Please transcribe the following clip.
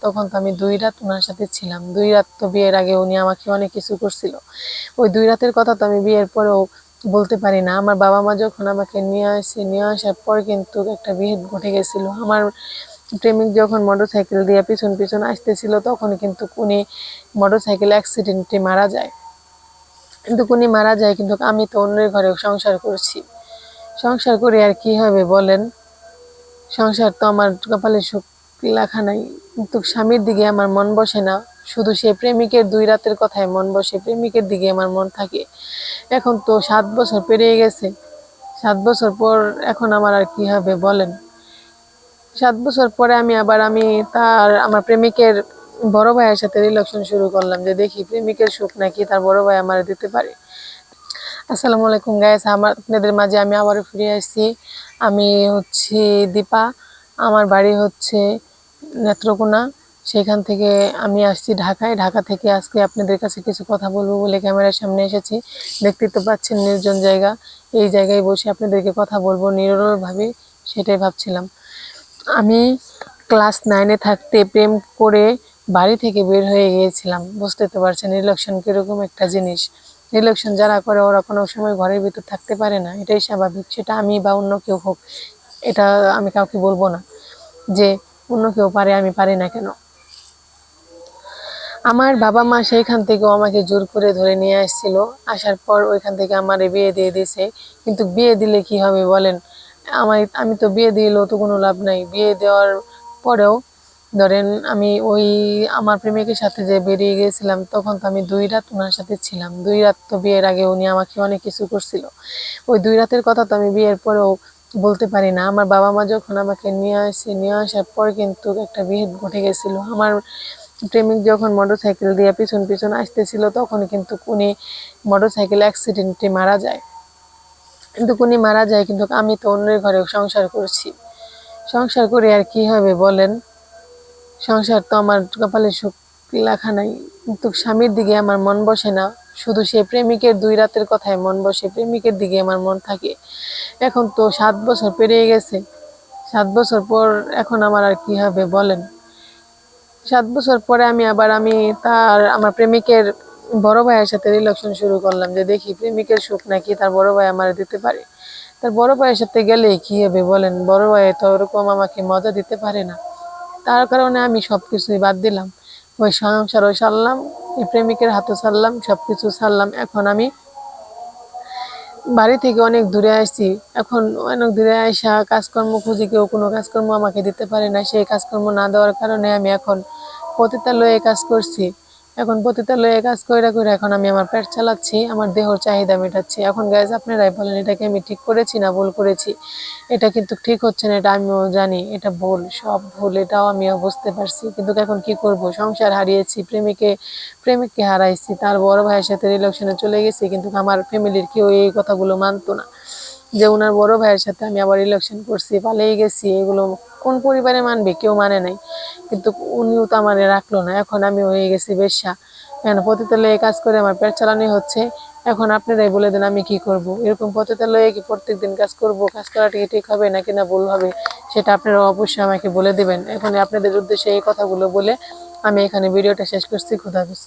তখন তো আমি দুই রাত ওনার সাথে ছিলাম। দুই রাত তো বিয়ের আগে উনি আমাকে অনেক কিছু করছিল। ওই দুই রাতের কথা তো আমি বিয়ের পরেও বলতে পারি না। আমার বাবা মা যখন আমাকে নিয়ে আসে, নিয়ে আসার পর কিন্তু একটা বিহেদ ঘটে গেছিল। আমার প্রেমিক যখন মোটরসাইকেল দিয়ে পিছন পিছন আসতেছিল, তখন কিন্তু উনি মোটরসাইকেল অ্যাক্সিডেন্টে মারা যায়। কিন্তু উনি মারা যায় কিন্তু আমি তো অন্যের ঘরে সংসার করছি। সংসার করে আর কি হবে বলেন? সংসার তো আমার কপালে সুখ লেখা নাই কিন্তু স্বামীর দিকে আমার মন বসে না। শুধু সে প্রেমিকের দুই রাতের কথায় মন বসে, প্রেমিকের দিকে আমার মন থাকে। এখন তো সাত বছর পেরিয়ে গেছে। সাত বছর পর এখন আমার আর কি হবে বলেন? সাত বছর পরে আমি আবার আমি তার, আমার প্রেমিকের বড় ভাইয়ের সাথে রিলেকশন শুরু করলাম যে দেখি প্রেমিকের সুখ নাকি তার বড় ভাই আমার দিতে পারে। আসসালামু আলাইকুম গাইস আমার আপনাদের মাঝে আমি আবারও ফিরে আসছি। আমি হচ্ছে দীপা। আমার বাড়ি হচ্ছে নেত্রকোনা। সেখান থেকে আমি আসছি ঢাকায়। ঢাকা থেকে আজকে আপনাদের কাছে কিছু কথা বলব বলে ক্যামেরার সামনে এসেছি। দেখতে তো পাচ্ছেন নির্জন জায়গা। এই জায়গায় বসে আপনাদেরকে কথা বলব নিরলভাবে, সেটাই ভাবছিলাম। আমি ক্লাস নাইনে থাকতে প্রেম করে বাড়ি থেকে বের হয়ে গিয়েছিলাম। বুঝতে তো পারছেন ইলেকশন কীরকম একটা জিনিস। ইলেকশন যারা করে ওরা কোনো সময় ঘরের ভিতর থাকতে পারে না। এটাই স্বাভাবিক। সেটা আমি বা অন্য কেউ হোক। এটা আমি কাউকে বলব না যে অন্য কেউ পারে, আমি পারি না কেন। আমার বাবা মা সেইখান থেকেও আমাকে জোর করে ধরে নিয়ে আসছিল। আসার পর ওইখান থেকে আমার বিয়ে দিয়ে দিয়েছে। কিন্তু বিয়ে দিলে কি হবে বলেন? আমার আমি তো বিয়ে দিলেও তো কোনো লাভ নাই। বিয়ে দেওয়ার পরেও ধরেন আমি ওই আমার প্রেমিকের সাথে যে বেরিয়ে গিয়েছিলাম, তখন তো আমি দুই রাত ওনার সাথে ছিলাম। দুই রাত তো বিয়ের আগে উনি আমাকে অনেক কিছু করছিল। ওই দুই রাতের কথা তো আমি বিয়ের পরেও বলতে পারি না। আমার বাবা মা যখন আমাকে নিয়ে আসে, নিয়ে আসার পর কিন্তু একটা বিহেদ ঘটে গেছিল। আমার প্রেমিক যখন মোটরসাইকেল দিয়ে পিছন পিছন আসতেছিল, তখন কিন্তু উনি মোটরসাইকেল অ্যাক্সিডেন্টে মারা যায়। কিন্তু উনি মারা যায় কিন্তু আমি তো অন্যের ঘরে সংসার করছি। সংসার করে আর কি হবে বলেন? সংসার তো আমার কপালে সুখ লেখা নাই। কিন্তু স্বামীর দিকে আমার মন বসে না। শুধু সে প্রেমিকের দুই রাতের কথায় মন বসে, প্রেমিকের দিকে আমার মন থাকে। এখন তো সাত বছর পেরিয়ে গেছে। সাত বছর পর এখন আমার আর কি হবে বলেন? সাত বছর পরে আমি আবার আমি তার, আমার প্রেমিকের বড় ভাইয়ের সাথে রিলেশন শুরু করলাম যে দেখি প্রেমিকের সুখ নাকি তার বড় ভাই আমার দিতে পারে। তার বড় ভাইয়ের সাথে গেলে কি হবে বলেন? বড় ভাই তো ওরকম আমাকে মজা দিতে পারে না। তার কারণে আমি সব কিছুই বাদ দিলাম। ওই সংসারও সারলাম। এই প্রেমিকের হাতে ছাড়লাম সব কিছু ছাড়লাম। এখন আমি বাড়ি থেকে অনেক দূরে আসছি এখন অনেক দূরে আসা কাজকর্ম খুঁজে কেউ কোনো কাজকর্ম আমাকে দিতে পারে না। সেই কাজকর্ম না দেওয়ার কারণে আমি এখন পতিতালয়ে কাজ করছি। এখন পতিতালয়ে কাজ করে করে এখন আমি আমার পেট চালাচ্ছি, আমার দেহর চাহিদা মেটাচ্ছি। এখন গ্যাস আপনারাই বলেন এটাকে আমি ঠিক করেছি না ভুল করেছি? এটা কিন্তু ঠিক হচ্ছে না, এটা আমিও জানি, এটা ভুল, সব ভুল, এটাও আমিও বুঝতে পারছি। কিন্তু এখন কি করব? সংসার হারিয়েছি, প্রেমিকে, প্রেমিককে হারাইছি, তার বড় ভাইয়ের সাথে রিলেশনে চলে গেছি, কিন্তু আমার ফ্যামিলির কেউ এই কথাগুলো মানতো না। যে ওনার বড় ভাইয়ের সাথে আমি আবার ইলেকশন করছি, পালিয়ে গেছি, এগুলো কোন পরিবারে মানবে, কেউ মানে নাই। কিন্তু উনিও তো আমার রাখল না। এখন আমি হয়ে গেছি বেশ্যা। এখন পতিতালয়ে কাজ করে আমার পেট চালানি হচ্ছে। এখন আপনারাই বলে দেন আমি কি করব। এরকম পতিতালয়ে কি প্রত্যেক দিন কাজ করব, কাজ করাটা ঠিক হবে নাকি না ভুল হবে, সেটা আপনারা অবশ্যই আমাকে বলে দেবেন। এখন আপনাদের উদ্দেশ্যে এই কথাগুলো বলে আমি এখানে ভিডিওটা শেষ করছি। খুদাহাফিজ